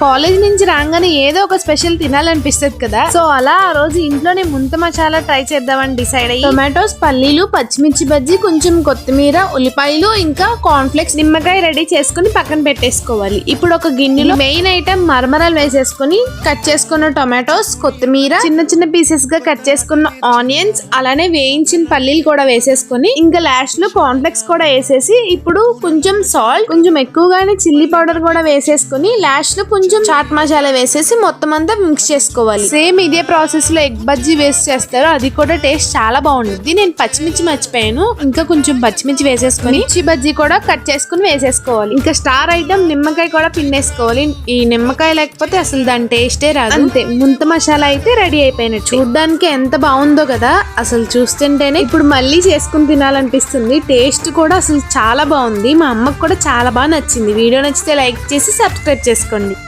College నుంచి రాగానే ఏదో ఒక స్పెషల్ తినాలనిపిస్తుంది కదా. సో అలా ఆ రోజు ఇంట్లోనే ముంత మసాలా ట్రై చేద్దామని డిసైడ్ అయ్యి టొమాటోస్ పల్లీలు పచ్చిమిర్చి బజ్జి కొంచెం కొత్తిమీర ఉల్లిపాయలు ఇంకా కార్న్ఫ్లెక్స్ నిమ్మకాయ రెడీ చేసుకుని పక్కన పెట్టేసుకోవాలి. ఇప్పుడు ఒక గిన్నెలో మెయిన్ ఐటమ్ మరమరాలు వేసేసుకుని కట్ చేసుకున్న టొమాటోస్ కొత్తిమీర చిన్న చిన్న పీసెస్గా కట్ చేసుకున్న ఆనియన్స్ అలానే వేయించిన పల్లీలు కూడా వేసేసుకుని ఇంకా లాస్ట్లో కాన్ఫ్లెక్స్ కూడా వేసేసి ఇప్పుడు కొంచెం సాల్ట్ కొంచెం ఎక్కువగానే చిల్లీ పౌడర్ కూడా వేసేసుకుని లాస్ట్లో కొంచెం చాట్ మసాలా వేసేసి మొత్తం అంతా మిక్స్ చేసుకోవాలి. సేమ్ ఇదే ప్రాసెస్లో ఎగ్ బజ్జీ వేస్ట్ చేస్తారు అది కూడా టేస్ట్ చాలా బాగుంటుంది. నేను పచ్చిమిర్చి మర్చిపోయాను. ఇంకా కొంచెం పచ్చిమిర్చి వేసేసుకొని మిర్చి బజ్జీ కూడా కట్ చేసుకుని వేసేసుకోవాలి. ఇంకా స్టార్ ఐటమ్ నిమ్మకాయ కూడా పిండేసుకోవాలి. ఈ నిమ్మకాయ లేకపోతే అసలు దాని టేస్టే రాదు. అంతే. ముంత మసాలా అయితే రెడీ అయిపోయినట్టు. చూడడానికి ఎంత బాగుందో కదా. అసలు చూస్తుంటేనే ఇప్పుడు మళ్ళీ చేసుకుని తినాలనిపిస్తుంది. టేస్ట్ కూడా అసలు చాలా బాగుంది. మా అమ్మకు కూడా చాలా బాగా నచ్చింది. వీడియో నచ్చితే లైక్ చేసి సబ్స్క్రైబ్ చేసుకోండి.